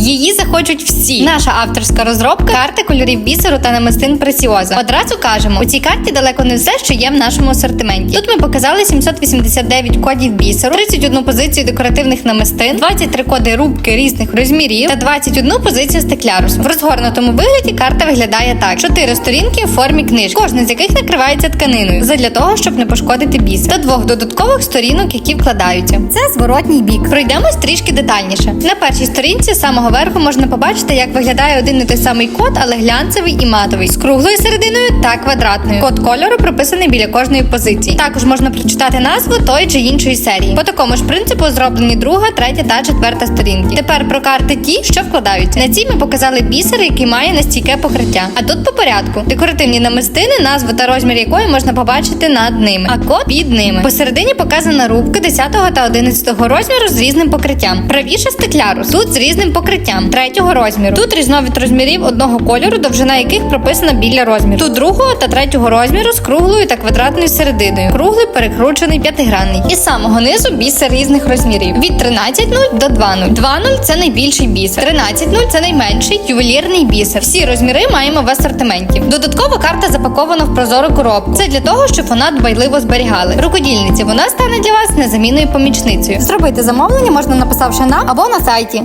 Її захочуть всі. Наша авторська розробка карти кольорів бісеру та намистин преціоза. Одразу кажемо, у цій карті далеко не все, що є в нашому асортименті. Тут ми показали 789 кодів бісеру, 31 позицію декоративних намистин, 23 коди рубки різних розмірів та 21 позицію стеклярусу. В розгорнутому вигляді карта виглядає так: чотири сторінки у формі книжки, кожна з яких накривається тканиною задля того, щоб не пошкодити бісер, та двох додаткових сторінок, які вкладаються. Це зворотній бік. Пройдемось трішки детальніше. На першій сторінці з самого верху можна побачити, як виглядає один і той самий код, але глянцевий і матовий з круглою серединою та квадратною. Код кольору прописаний біля кожної позиції. Також можна прочитати назву тої чи іншої серії. По такому ж принципу зроблені друга, третя та четверта сторінки. Тепер про карти ті, що вкладаються. На цій ми показали бісер, який має настійке покриття. А тут по порядку. Декоративні намистини, назву та розмір якої можна побачити над ними, а код під ними. Посередині показана рубка 10 та 11 розміру з різним покриттям. Правіше стеклярус. Тут з різним покриттям третього розміру. Тут різновид розмірів одного кольору, довжина яких прописана біля розміру. Тут другого та третього розміру з круглою та квадратною серединою. Круглий перекручений п'ятигранний. І самого низу бісер різних розмірів. Від 13.0 до 2.0. 2.0 – це найбільший бісер. 13.0 – це найменший ювелірний бісер. Всі розміри маємо в асортименті. Додатково карта запакована в прозору коробку. Це для того, щоб вона дбайливо зберігали. Рукодільниці вона стане для вас незамінною помічницею. Зробити замовлення можна написавши нам або на сайті.